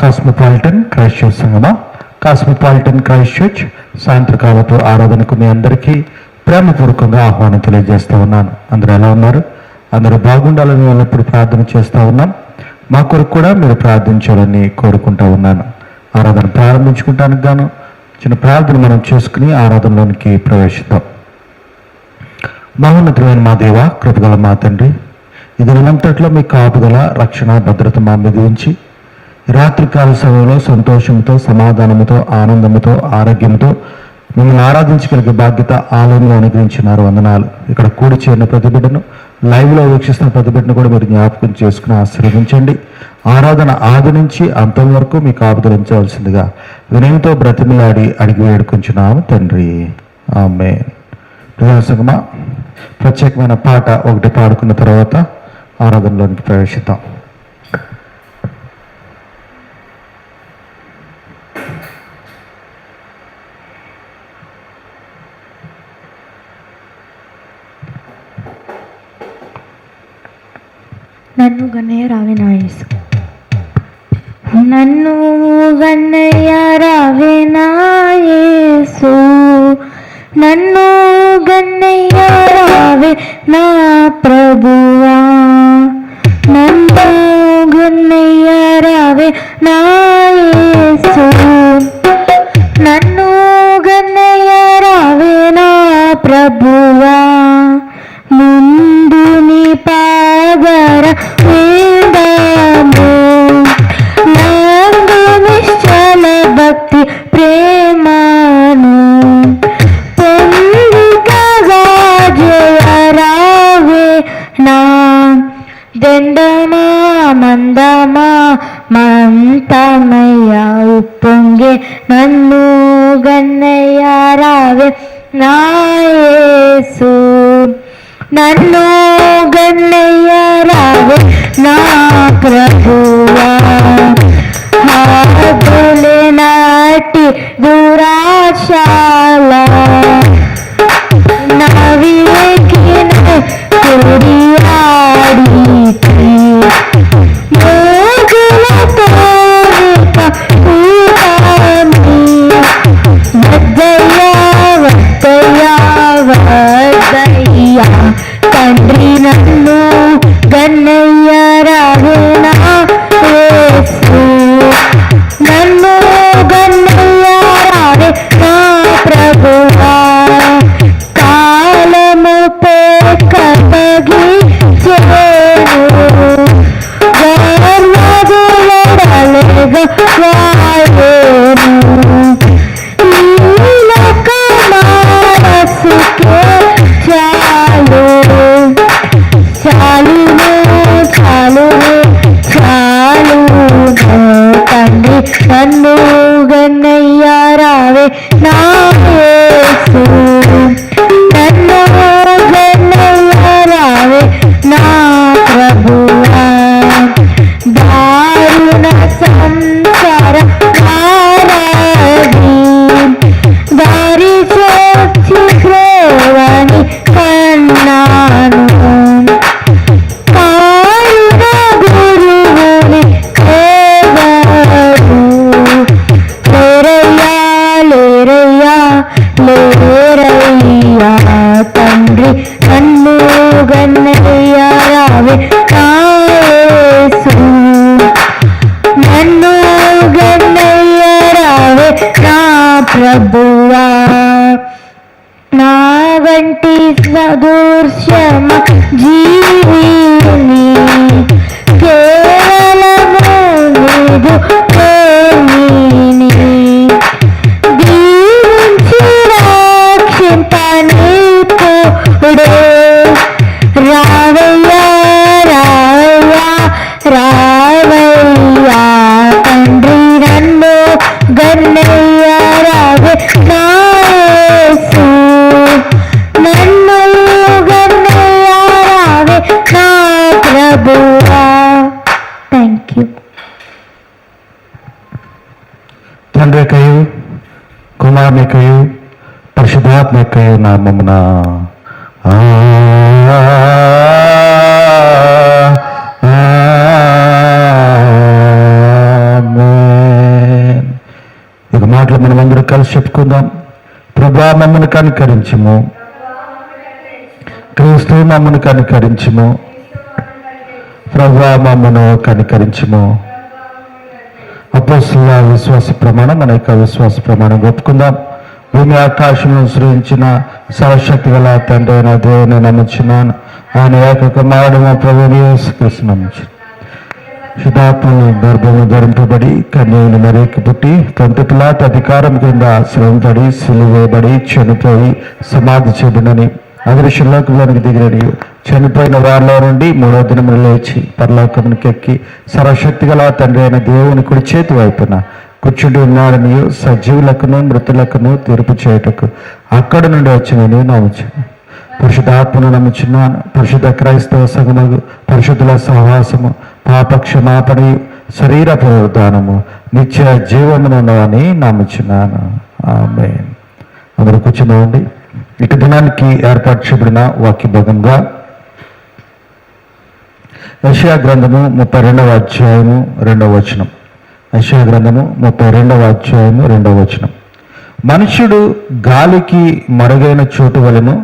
Cosmopolitan Christ church సంగమా cosmopolitan Christ church సాయంత్రకాలపు ఆరాధనకు మీ అందరికీ ప్రేమపూర్వకంగా ఆహ్వానం తెలియజేస్తూ ఉన్నాను. అందరూ ఎలా ఉన్నారు? అందరూ బాగుండాలని ఎల్లప్పుడూ ప్రార్థన చేస్తూ ఉన్నాం. మా కొరకు కూడా మీరు ప్రార్థించాలని కోరుకుంటూ ఉన్నాను. ఆరాధన ప్రారంభించుకుంటానికి గాను చిన్న ప్రార్థన మనం చేసుకుని ఆరాధనలోనికి ప్రవేశిద్దాం. మహోన్నతమైన మా దేవ కృపగల మా తండ్రి ఇది నిలంతట్లో మీ కాపుదల రక్షణ భద్రత మా మీద ఉంచి రాత్రికాల సమయంలో సంతోషంతో సమాధానంతో ఆనందంతో ఆరోగ్యంతో మిమ్మల్ని ఆరాధించగలిగే బాధ్యత ఆలయంలో అనుగ్రహించినారు. వందనాలు. ఇక్కడ కూడి చేరిన ప్రతిబిడ్డను లైవ్లో వీక్షిస్తున్న ప్రతిబిడ్డను కూడా మీరు జ్ఞాపకం చేసుకుని ఆశీర్వదించండి. ఆరాధన ఆది నుంచి అంతం వరకు మీకు ఆపదరించవలసిందిగా వినయంతో బ్రతిమిలాడి అడిగి వేడుకుంటున్నాము తండ్రి. ఆమె ప్రజాసంగమా ప్రత్యేకమైన పాట ఒకటి పాడుకున్న తర్వాత ఆరాధనలోనికి ప్రవేశిద్దాం. యేసు. నన్ను గన్నయ్య రావే నా ప్రభువా. నన్ను గన్నయ్య రావే నా యేసు. నన్ను గన్నయ్య రావే నా ప్రభువా. Yeah. ప్రభువా. నా వంటి సదృశ్యమ జీవిని కేవలము నీదు దీవించి రక్షింపనిప్పుడే యొక్కయు కుమారుని యొక్కయు పరిశుద్ధాత్మ యొక్కయు నామమున ఇక మాటలు మనమందరూ కలిసి చెప్పుకుందాం ప్రభా మమ్మను కనుకరించము క్రీస్తు మమ్మను కనుకరించము ప్రభా మమ్మను కనుకరించము అపోస్తుల విశ్వాస ప్రమాణం మన యొక్క విశ్వాస ప్రమాణం ఒప్పుకుందాం భూమి ఆకాశంలో సృజించిన సర్వశక్తి గల తండ్రి అయిన దేవుని నమ్ముచున్నాను. ఆయన యొక్క కుమారుడు మా ప్రభు నమ్ముచు. శుధాత్మను గర్భము ధరింపబడి కన్యను మరేకి పుట్టి కొంత పిలాత అధికారం కింద శ్రమపడి సిలువేయబడి చనిపోయి సమాధి చెబునని అదృశ్యంలోకి దిగిరని చనిపోయిన వారిలో నుండి మూడో దినములు లేచి పరలోకమునికి ఎక్కి సర్వశక్తి గల తండ్రి అయిన దేవుని కుడి చేతి వైపున కూర్చుండి ఉన్నాడని సజీవులకును మృతులకును తీర్పు చేయుటకు అక్కడ నుండి వచ్చినని నమ్ముచాను పరిశుద్ధాత్మను నమ్ముచున్నాను. పరిశుద్ధ క్రైస్తవ సంగమగు పరిశుద్ధుల సహవాసము పాపక్షమాపణ శరీర పునరుద్ధానము నిత్య జీవమునని నమ్ముచున్నాను. ఆమె అందరూ కూర్చున్నామండి దినానికి ఏర్పాటు చేయబడిన వాక్య భాగంగా యషయా గ్రంథము ముప్పై రెండవ అధ్యాయము రెండవ వచనం. యషయా గ్రంథము ముప్పై రెండవ అధ్యాయము రెండవ వచనం. మనుష్యుడు గాలికి మరుగైన చోటు వలెను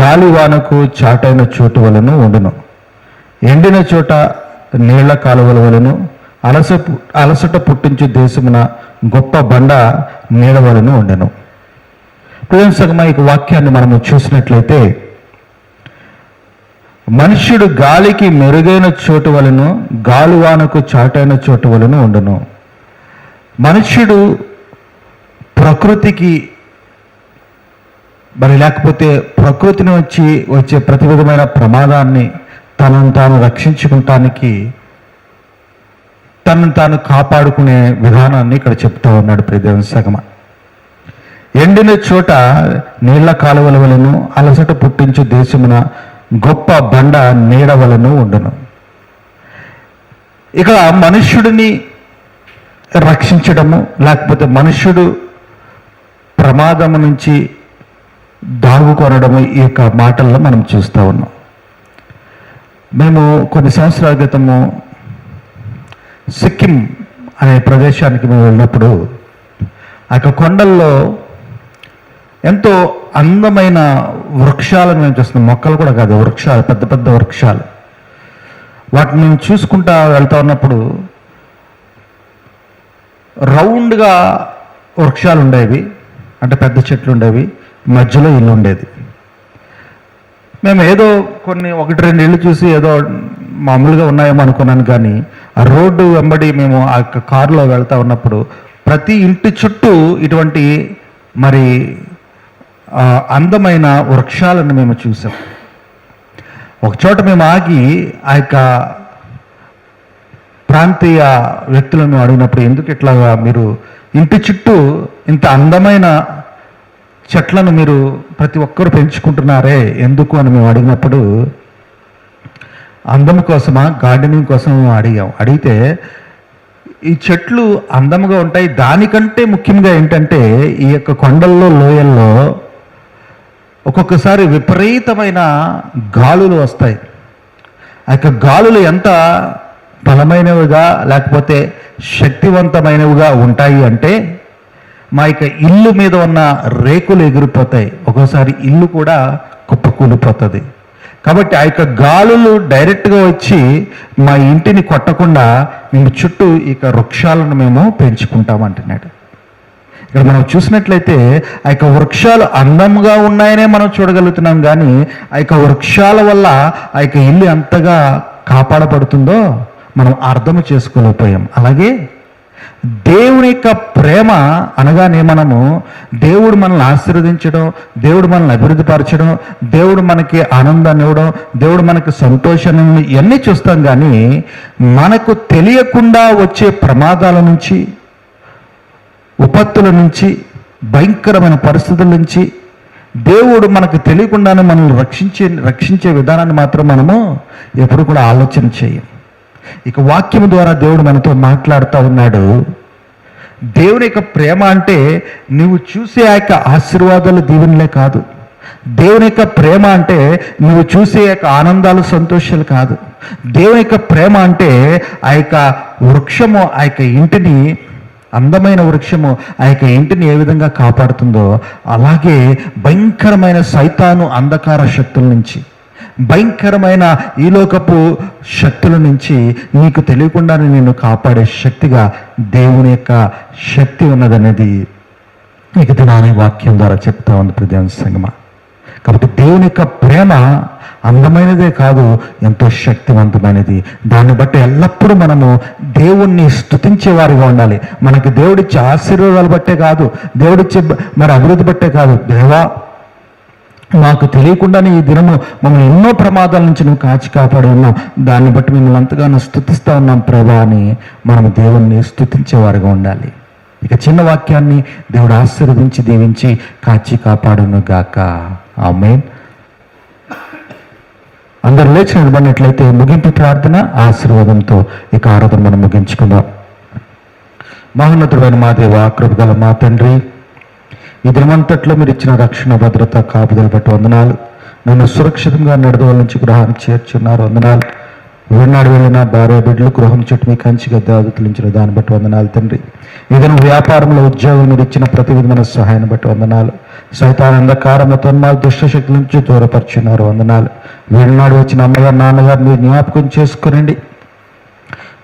గాలివానకు చాటైన చోటు వలెను ఉండును. ఎండిన చోట నీళ్ళ కాలువల వలెను అలస అలసట పుట్టించు దేశమున గొప్ప బండ నీళ్ళ వలెను ఉండెను. ప్రశంసకమైన ఈ వాక్యాన్ని మనము చూసినట్లయితే మనుష్యుడు గాలికి మెరుగైన చోటు వలను గాలువానకు చాటైన చోటు వలెను ఉండును. మనుష్యుడు ప్రకృతికి మరి లేకపోతే ప్రకృతిని వచ్చి వచ్చే ప్రతి విధమైన ప్రమాదాన్ని తనను తాను రక్షించుకుంటానికి తనను తాను కాపాడుకునే విధానాన్ని ఇక్కడ చెప్తా ఉన్నాడు ప్రదేవ సగమ ఎండిన చోట నీళ్ళ కాలువల వలను అలసట పుట్టించు దేశమున గొప్ప బండ నీడ వలను ఉండును. ఇక మనుష్యుడిని రక్షించడము లేకపోతే మనుష్యుడు ప్రమాదము నుంచి దాగుకొనడము ఈ యొక్క మాటల్లో మనం చూస్తూ ఉన్నాం. మేము కొన్ని సంవత్సరాల క్రితము సిక్కిం అనే ప్రదేశానికి మేము వెళ్ళినప్పుడు ఆ యొక్క కొండల్లో ఎంతో అందమైన వృక్షాలను మేము చూస్తున్నాం. మొక్కలు కూడా కాదు వృక్షాలు పెద్ద పెద్ద వృక్షాలు. వాటిని మేము చూసుకుంటా వెళ్తా ఉన్నప్పుడు రౌండ్గా వృక్షాలు ఉండేవి. అంటే పెద్ద చెట్లు ఉండేవి. మధ్యలో ఇల్లు ఉండేది. మేము ఏదో కొన్ని ఒకటి రెండు ఇళ్ళు చూసి ఏదో మామూలుగా ఉన్నాయేమో అనుకున్నాను కానీ ఆ రోడ్డు వెంబడి మేము ఆ యొక్క కారులో వెళ్తా ఉన్నప్పుడు ప్రతి ఇంటి చుట్టూ ఇటువంటి మరి అందమైన వృక్షాలను మేము చూసాం. ఒక చోట మేము ఆగి ఆ యొక్క ప్రాంతీయ వ్యక్తులను అడిగినప్పుడు ఎందుకు ఇట్లాగా మీరు ఇంటి చుట్టూ ఇంత అందమైన చెట్లను మీరు ప్రతి ఒక్కరు పెంచుకుంటున్నారే ఎందుకు అని మేము అడిగినప్పుడు అందం కోసమా గార్డెనింగ్ కోసం మేము అడిగాం. అడిగితే ఈ చెట్లు అందముగా ఉంటాయి. దానికంటే ముఖ్యంగా ఏంటంటే ఈ యొక్క కొండల్లో లోయల్లో ఒక్కొక్కసారి విపరీతమైన గాలులు వస్తాయి. ఆ యొక్క గాలులు ఎంత బలమైనవిగా లేకపోతే శక్తివంతమైనవిగా ఉంటాయి అంటే మా యొక్క ఇల్లు మీద ఉన్న రేకులు ఎగిరిపోతాయి. ఒక్కోసారి ఇల్లు కూడా కుప్పకూలిపోతుంది. కాబట్టి ఆ యొక్క గాలులు డైరెక్ట్గా వచ్చి మా ఇంటిని కొట్టకుండా మేము చుట్టూ ఈ వృక్షాలను మేము పెంచుకుంటాం అంటున్నాడు. ఇక్కడ మనం చూసినట్లయితే ఆ యొక్క వృక్షాలు అందంగా ఉన్నాయనే మనం చూడగలుగుతున్నాం కానీ ఆ యొక్క వృక్షాల వల్ల ఆ యొక్క ఇల్లు ఎంతగా కాపాడబడుతుందో మనం అర్థం చేసుకోలేకపోయాం. అలాగే దేవుని యొక్క ప్రేమ అనగానే మనము దేవుడు మనల్ని ఆశీర్వదించడం దేవుడు మనల్ని అభివృద్ధిపరచడం దేవుడు మనకి ఆనందాన్ని ఇవ్వడం దేవుడు మనకి సంతోషాన్ని ఇవన్నీ చూస్తాం కానీ మనకు తెలియకుండా వచ్చే ప్రమాదాల నుంచి ఉపత్తుల నుంచి భయంకరమైన పరిస్థితుల నుంచి దేవుడు మనకు తెలియకుండానే మనల్ని రక్షించే రక్షించే విధానాన్ని మాత్రం మనము ఎప్పుడు కూడా ఆలోచన చేయం ఇక వాక్యం ద్వారా దేవుడు మనతో మాట్లాడుతూ ఉన్నాడు. దేవుని యొక్క ప్రేమ అంటే నువ్వు చూసే ఆ యొక్క ఆశీర్వాదాలు దీవెనలే కాదు. దేవుని యొక్క ప్రేమ అంటే నువ్వు చూసే యొక్క ఆనందాలు సంతోషాలు కాదు. దేవుని యొక్క ప్రేమ అంటే ఆ యొక్క వృక్షము ఆ యొక్క ఇంటిని అందమైన వృక్షము ఆ యొక్క ఇంటిని ఏ విధంగా కాపాడుతుందో అలాగే భయంకరమైన సైతాను అంధకార శక్తుల నుంచి భయంకరమైన ఈ లోకపు శక్తుల నుంచి నీకు తెలియకుండానే నిన్ను కాపాడే శక్తిగా దేవుని యొక్క శక్తి ఉన్నదనేది ఇక దినాని వాక్యం ద్వారా చెప్తా ఉంది ప్రధాన సంగమ. కాబట్టి దేవుని యొక్క ప్రేమ అందమైనదే కాదు ఎంతో శక్తివంతమైనది. దాన్ని బట్టి ఎల్లప్పుడూ మనము దేవుణ్ణి స్థుతించే వారిగా ఉండాలి. మనకి దేవుడిచ్చే ఆశీర్వాదాలు బట్టే కాదు దేవుడిచ్చే మరి అభివృద్ధి బట్టే కాదు. దేవా మాకు తెలియకుండానే ఈ దినము మమ్మల్ని ఎన్నో ప్రమాదాల నుంచి నువ్వు కాచి కాపాడి ఉన్నావు. దాన్ని బట్టి మిమ్మల్ని అంతగానో స్తుతిస్తా ఉన్నాం ప్రభా అని మనం దేవుణ్ణి స్థుతించేవారుగా ఉండాలి. ఇక చిన్న వాక్యాన్ని దేవుడు ఆశీర్వదించి దీవించి కాచి కాపాడును గాక. ఆమెన్. అందరు లేచి నిలబడినట్లయితే ముగింపు ప్రార్థన ఆశీర్వాదంతో ఇక ఆరాధన మనం ముగించుకుందాం. మహోన్నతుడైన మా దేవ కృపగల మా తండ్రి ఈ దినమంతట్లో మీరు ఇచ్చిన రక్షణ భద్రత కాపుదల బట్టి వందనాలు. నన్ను సురక్షితంగా నడదవల నుంచి గృహానికి చేర్చున్నారు. వందనాలు. విన్నాడు వెళ్ళిన భార్య బిడ్డలు గృహం చుట్టూ మీ కంచిగా దాదుతులించిన దాన్ని బట్టి వందనాలు తండ్రి. ఏదైనా వ్యాపారంలో ఉద్యోగం మీరు ఇచ్చిన ప్రతి విధమైన సహాయాన్ని బట్టి వందనాలు. సైతాన్ అంధకారంలో తొన్నాలు దుష్ట నుంచి దూరపరిచినారు వందనాలు. వీళ్ళనాడు వచ్చిన అమ్మగారు నాన్నగారు మీరు జ్ఞాపకం చేసుకోనండి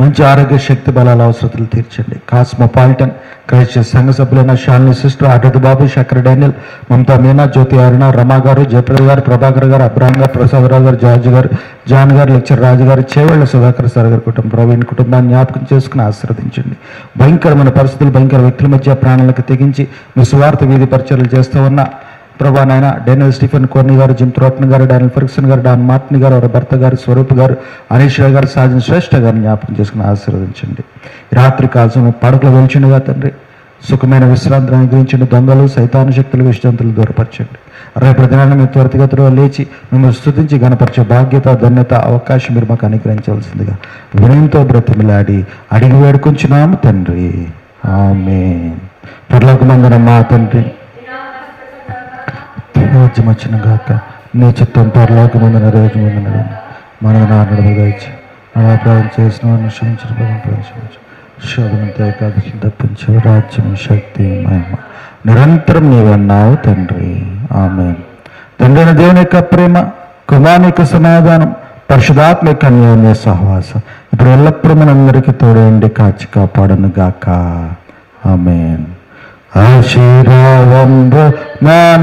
మంచి ఆరోగ్య శక్తి బలాల అవసరతలు తీర్చండి. కాస్మోపాలిటన్ క్రైస్ట్ సంఘ సభ్యులైన షాలిని సిస్టర్ అటటి బాబు శంకర్ డానియల్ మమతా మీనా జ్యోతి అరుణ రమా గారు జయప్రద గారు ప్రభాకర్ గారు అబ్రాహం గారు ప్రసాదరావు గారు జార్జ్ గారు జాన్ గారు లెక్చర్ రాజు గారు చేవేళ్ళ సుధాకర్ సార్ గారి కుటుంబం ప్రవీణ్ కుటుంబాన్ని జ్ఞాపకం చేసుకుని ఆశీర్వదించండి. భయంకరమైన పరిస్థితులు భయంకర వ్యక్తుల మధ్య ప్రాణాలకు తెగించి మీ స్వార్థ వీధి పరిచయలు చేస్తూ ఉన్న ప్రభా నాయన డేనియల్ స్టీఫెన్ కోర్ని గారు జిమ్ త్రోట్న్ గారు డానియల్ ఫర్గ్సన్ గారు డాన్ మార్టిన్ గారు వారి భర్త గారు స్వరూప్ గారు అనీష్ రావు గారు సాజన్ శ్రేష్ఠ గారిని జ్ఞాపకం చేసుకుని ఆశీర్వదించండి. రాత్రి కాల్సిన పడకలు వెలిచిండుగా తండ్రి. సుఖమైన విశ్రాంతిని అనుగ్రహించండి. దొంగలు సైతాను శక్తులు విశ్రాంతులు దూరపరచండి. రేపటి దినాన్ని మీ త్వరితగతిలో లేచి మిమ్మల్ని స్థుతించి గణపరిచే బాధ్యత ధన్యత అవకాశం మీరు మాకు అనుగ్రహించవలసిందిగా వినయంతో బ్రతిమిలాడి అడిగి వేడుకుంటున్నాము తండ్రి. ఆమె పర్లోకమందన మా తండ్రి. రాజ్యం వచ్చిన గాక నీ చిత్తం పరలోకమందు నెరవేర్చమందు మన నాన్నడుగా అలా అనాప్రాయం చేసిన వారిని క్షమించిన పదం ప్రవేశించు శోధనంతో ఏకాదశి తప్పించు రాజ్యం శక్తి మహిమ నిరంతరం నీవన్నావు తండ్రి. ఆమె తండ్రి అయిన దేవుని యొక్క ప్రేమ కుమారుని యొక్క సమాధానం పరిశుధాత్మ యొక్క అన్యోన్య సహవాసం ఇప్పుడు ఎల్లప్పుడూ మనందరికీ తోడేయండి కాచి కాపాడను గాక ఆమెన్. ఆశీర్వాదంబు మమేద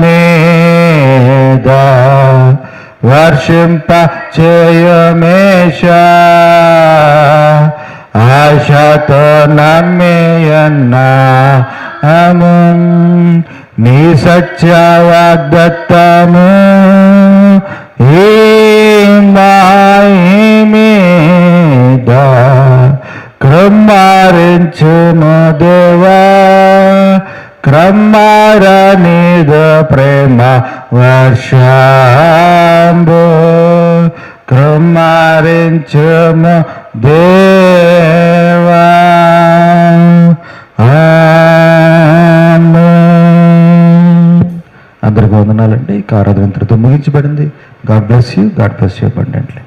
వర్షింప చేయమేష ఆశతో నమ్మేయన్న. అమున్ నీ సత్య వాగ్దత్తము ఈ మీద క్రమారించును క్రమారనిద ప్రేమ వర్షంబు క్రమారించుము దేవా ఆమేన్. అందరికీ వందనాలండి. ఈ ఇంతటితో ముగించబడింది. God bless you God bless you abundantly